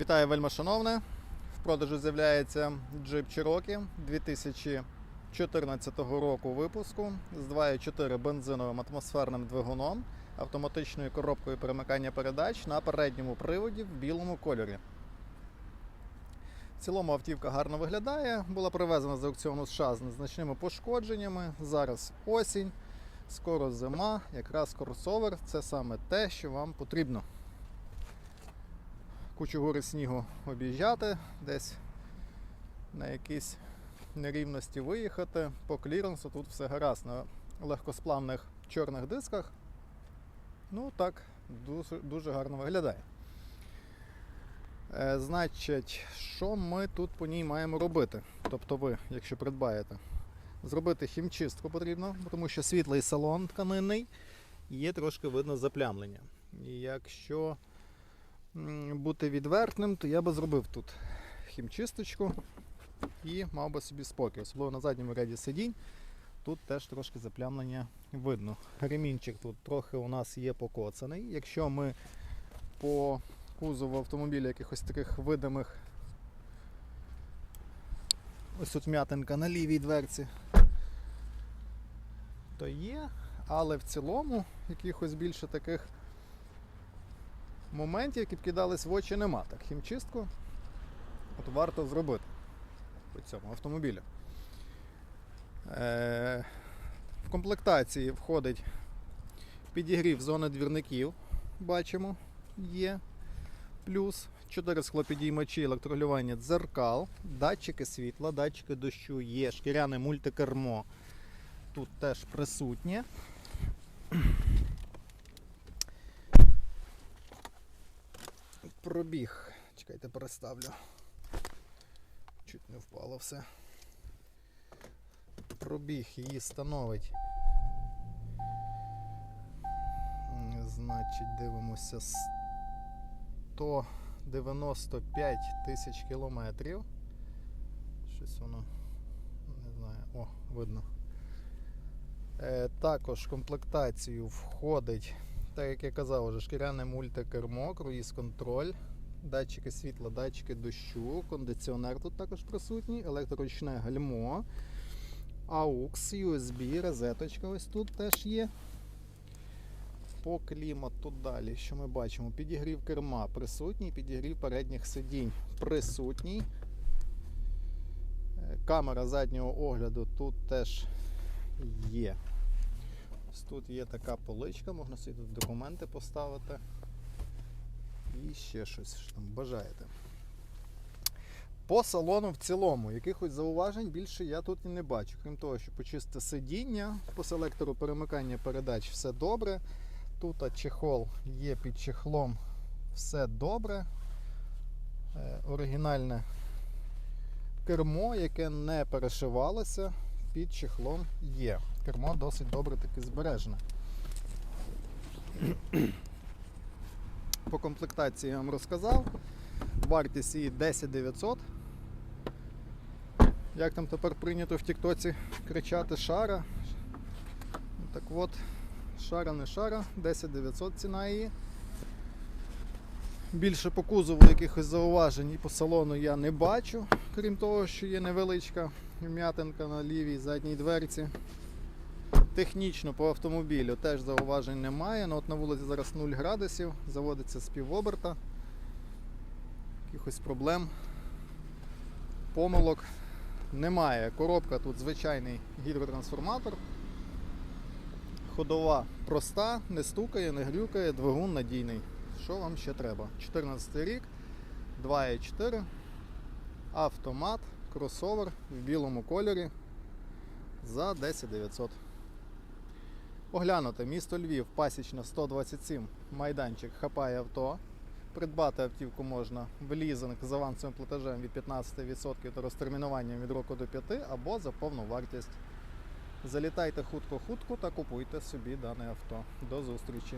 Вітаю вельми шановне. В продажу з'являється Jeep Cherokee 2014 року випуску з 2.4 бензиновим атмосферним двигуном, автоматичною коробкою перемикання передач на передньому приводі в білому кольорі. В цілому автівка гарно виглядає, була привезена з аукціону США з незначними пошкодженнями. Зараз осінь, скоро зима, якраз кросовер це саме те, що вам потрібно кучу гори снігу об'їжджати, десь на якісь нерівності виїхати. По кліренсу тут все гаразд на легкосплавних чорних дисках. Ну так, дуже, дуже гарно виглядає. Е, значить, що ми тут по ній маємо робити? Тобто ви, якщо придбаєте, зробити хімчистку потрібно, тому що світлий салон тканинний є трошки видно заплямлення. І якщо бути відвертним, то я би зробив тут хімчисточку і мав би собі спокій. Особливо на задньому ряді сидінь. Тут теж трошки заплямлення видно. Ремінчик тут трохи у нас є покоцаний. Якщо ми по кузову автомобіля якихось таких видимих ось тут м'ятинка на лівій дверці, то є, але в цілому якихось більше таких моментів, які б кидались в очі, нема. Так, хімчистку от варто зробити по цьому автомобілю. Е, в комплектації входить підігрів зони двірників, бачимо, є. Плюс 4 склопідіймачі електролювання дзеркал, датчики світла, датчики дощу є, шкіряне мультикермо тут теж присутнє. Пробіг. Чекайте, переставлю. Чуть не впало все. Пробіг її становить. Значить, дивимося 195 тисяч кілометрів. Щось воно не знаю. О, видно. Е, також комплектацію входить, так як я казав, вже шкіряне мультикермо, круїз контроль, датчики світла, датчики дощу, кондиціонер тут також присутній, електроручне гальмо, AUX, USB, розеточка ось тут теж є. По клімату далі, що ми бачимо? Підігрів керма присутній, підігрів передніх сидінь присутній. Е, Камера заднього огляду тут теж є. Ось тут є така поличка, можна собі тут документи поставити. І ще щось що там бажаєте. По салону в цілому, якихось зауважень більше я тут і не бачу. Крім того, що почисте сидіння, по селектору перемикання передач все добре. Тут чехол є під чехлом, все добре. Е, оригінальне кермо, яке не перешивалося, під чехлом є. Кермо досить добре таки збережене. По комплектації я вам розказав. Вартість її 10 900. Як там тепер прийнято в Тіктоці кричати шара. Так от, шара не шара, 10 900 ціна її. Більше по кузову якихось зауважень і по салону я не бачу, крім того, що є невеличка вм'ятинка на лівій задній дверці. Технічно по автомобілю теж зауважень немає. Ну, от на вулиці зараз 0 градусів, заводиться з півоберта. Якихось проблем, помилок немає. Коробка тут звичайний гідротрансформатор. Ходова проста, не стукає, не грюкає, двигун надійний. Що вам ще треба? 14 рік, 2.4, автомат, кросовер в білому кольорі за 10 900. Оглянути місто Львів, пасічна 127, майданчик хапає авто. Придбати автівку можна в лізинг з авансовим платежем від 15% та розтермінуванням від року до 5 або за повну вартість. Залітайте хутко-хутко та купуйте собі дане авто. До зустрічі!